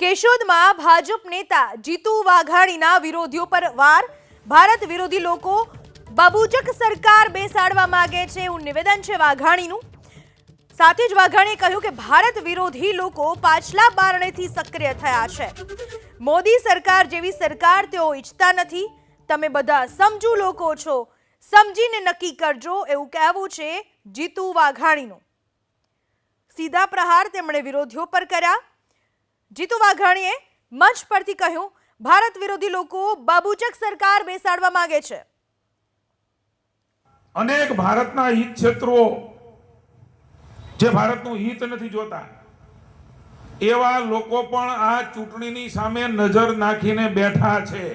કેશોદમાં ભાજપ નેતા જીતુ વાઘાણીના વિરોધીઓ પર વાર. ભારત વિરોધી લોકો બબુજક સરકાર બેસાડવા માંગે છે એવું નિવેદન છે વાઘાણીનું. સાથે જ વાઘાણીએ કહ્યું કે ભારત વિરોધી લોકો પાછલા બારણેથી સક્રિય થયા છે. મોદી સરકાર જેવી સરકાર તેઓ ઈચ્છતા નથી. તમે બધા સમજુ લોકો છો. સમજીને નક્કી કરજો એવું કહેવું છે જીતુ વાઘાણીનું. સીધા પ્રહાર તેમણે વિરોધીઓ પર કર્યા. જીતુ વાઘાણીએ મંચ પરથી કહ્યું, ભારત વિરોધી લોકો બાબુચક સરકાર બેસાડવા માંગે છે. અનેક ભારતના હિત ક્ષેત્રો જે ભારતનું હિત નથી જોતા, એવા લોકો પણ આ ચૂંટણીની સામે નજર નાખીને બેઠા છે.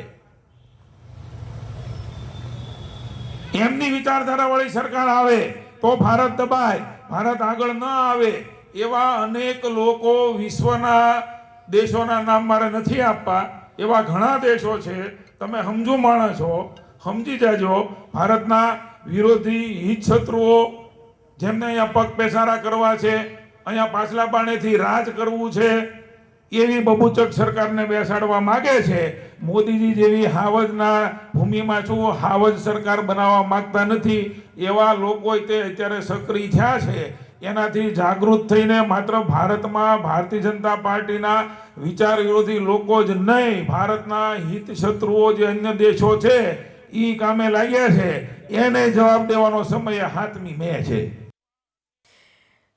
એમની વિચારધારા વાળી સરકાર આવે તો ભારત દબાય, ભારત આગળ ન આવે એવા અનેક લોકો વિશ્વના દેશોના નામ મારે નથી આપવા, એવા ઘણા દેશો છે, તમે સમજુ માણસ સમજી જાજો, ભારતના વિરોધી હિત શત્રુઓ જેમને અહીંયા પગ પેસારા કરવા છે, અહીંયા પાછલા પાણેથી રાજ કરવું છે, એવી બબુચક સરકારને બેસાડવા માગે છે. મોદીજી જેવી હાવજના ભૂમિમાં છું, હાવજ સરકાર બનાવવા માગતા નથી, એવા લોકો તે અત્યારે સક્રિય થયા છે. એનાથી જાગૃત થઈને માત્ર ભારતમાં ભારતીય જનતા પાર્ટીના વિચાર વિરોધી લોકો જ નહીં, ભારતના હિત શત્રુઓ જે અન્ય દેશો છે એ કામે લાગ્યા છે. એને જવાબ દેવાનો સમય હાથમી મેં છે.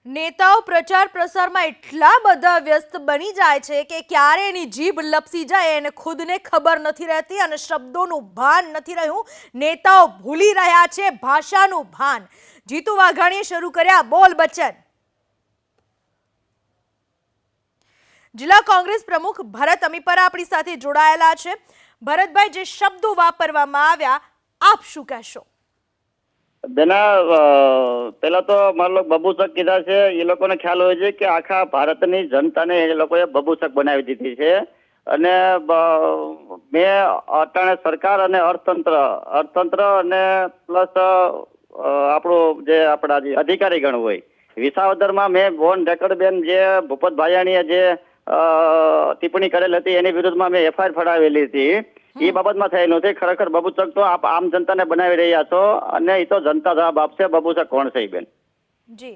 નેતાઓ પ્રચાર પ્રસારમાં એટલા બધા વ્યસ્ત બની જાય છે કે ક્યારે એની જીભ લપસી જાય એને ખુદને ખબર નથી રહેતી અને શબ્દોનું ભાન નથી રહ્યું. નેતાઓ ભૂલી રહ્યા છે ભાષાનું ભાન. જીતુ વાઘાણીએ શરૂ કર્યા. બોલ બચ્ચન. જિલ્લા કોંગ્રેસ પ્રમુખ ભરત અમીપરા આપણી સાથે જોડાયેલા છે. ભરતભાઈ, જે શબ્દો વાપરવામાં આવ્યા, આપ શું કહેશો? બેના પેલા તો મારા લોકો બબુચક કીધા છે એ લોકોને ખ્યાલ હોય છે કે આખા ભારતની જનતાને એ લોકોએ બબુસક બનાવી દીધી છે. અને મેં અટાણે સરકાર અને અર્થતંત્ર અર્થતંત્ર અને પ્લસ આપણું જે આપણા જે અધિકારીગણ હોય, વિસાવદરમાં મેં બોન રેકર્ડબેન જે ભૂપત ભાયાણીએ જે ટિપ્પણી કરેલ હતી, એની વિરુદ્ધમાં મેં એફઆઈઆર ફડાવેલી હતી. એ બાબતમાં થયેલું છે ખરેખર બબુચક તો આપ આમ જનતાને બનાવી રહ્યા છો અને એ તો જનતા જવાબ આપશે બબુચક કોણ છે બેન? જી.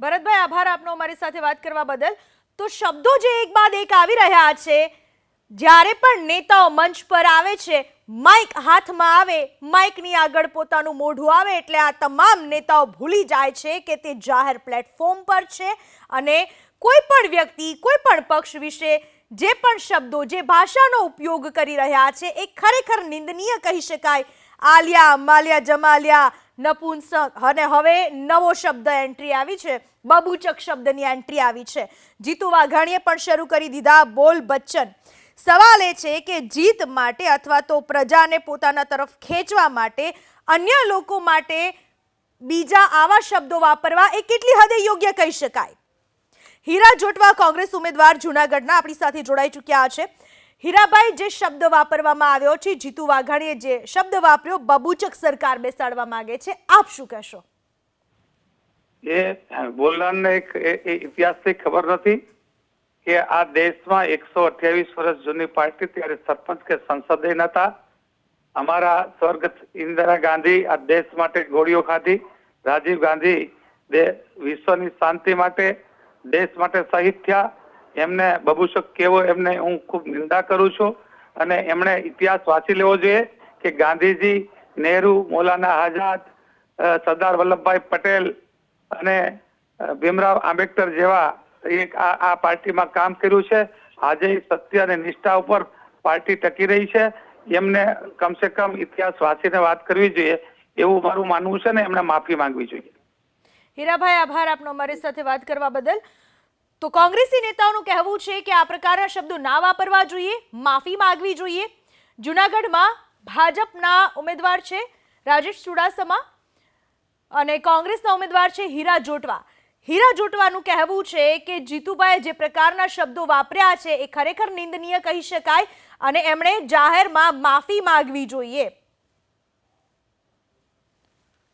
ભરતભાઈ આભાર આપનો અમારી સાથે વાત કરવા બદલ. તો શબ્દો જે એક બાદ એક આવી રહ્યા છે જ્યારે પણ નેતાઓ મંચ પર આવે છે માઇક હાથમાં આવે માઇકની આગળ પોતાનું મોઢું આવે એટલે આ તમામ નેતાઓ ભૂલી જાય છે કે તે જાહેર પ્લેટફોર્મ પર છે અને કોઈ પણ વ્યક્તિ કોઈ પણ પક્ષ વિશે જે પણ શબ્દો, જે ભાષાનો ઉપયોગ કરી રહ્યા છે, એ ખરેખર નિંદનીય કહી શકાય. આલિયા, માલિયા, જમાલિયા, નપુંસક. અને હવે નવો શબ્દ એન્ટ્રી આવી છે. બબુચક શબ્દની એન્ટ્રી આવી છે. જીતુ વાઘાણીએ પણ શરૂ કરી દીધા બોલ બચ્ચન. સવાલ એ છે કે જીત માટે અથવા તો પ્રજાને પોતાના તરફ ખેંચવા માટે, અન્ય લોકો માટે બીજા આવા શબ્દો વાપરવા એ કેટલી હદે યોગ્ય કહી શકાય? હીરા જોટવા કોંગ્રેસ ઉમેદવાર જૂનાગઢના આપણી સાથે જોડાઈ ચૂક્યા છે. હીરાભાઈ જે શબ્દ વાપરવામાં આવ્યો છે, જીતુ વાઘાણીએ જે શબ્દ વાપર્યો, બબુચક સરકાર બેસાડવા માંગે છે. આપ શું કહેશો? એ બોલનારને એક ઇતિહાસથી ખબર નથી કે આ દેશમાં એકસો અઠ્યાવીસ વર્ષ જૂની પાર્ટી ત્યારે સરપંચ કે સંસદ નતા અમારા સ્વર્ગત ઇન્દિરા ગાંધી આ દેશ માટે ગોળીઓ ખાધી. રાજીવ ગાંધી વિશ્વની શાંતિ માટે દેશ માટે શહીદ થયા એમને બબુશક કેવો, એમને હું ખૂબ નિંદા કરું છું. અને એમણે ઇતિહાસ વાંચી લેવો જોઈએ કે ગાંધીજી, નહેરુ, મૌલાના આઝાદ સરદાર વલ્લભભાઈ પટેલ અને ભીમરાવ આંબેડકર જેવા એક આ પાર્ટીમાં કામ કર્યું છે. આજે સત્ય અને નિષ્ઠા ઉપર પાર્ટી ટકી રહી છે. એમને કમસે કમ ઇતિહાસ વાંચીને વાત કરવી જોઈએ એવું મારું માનવું છે ને એમને માફી માંગવી જોઈએ. હીરાભાઈ, આભાર આપનો અમારી સાથે વાત કરવા બદલ. તો કોંગ્રેસી નેતાઓનું કહેવું છે કે આ પ્રકારના શબ્દો ના વાપરવા જોઈએ, માફી માંગવી જોઈએ. જૂનાગઢમાં ભાજપના ઉમેદવાર છે રાજેશ ચુડાસમા અને કોંગ્રેસના ઉમેદવાર છે હીરા જોટવા. હીરા જોટવાનું કહેવું છે કે જીતુભાઈએ જે પ્રકારના શબ્દો વાપર્યા છે એ ખરેખર નિંદનીય કહી શકાય અને એમણે જાહેરમાં માફી માંગવી જોઈએ.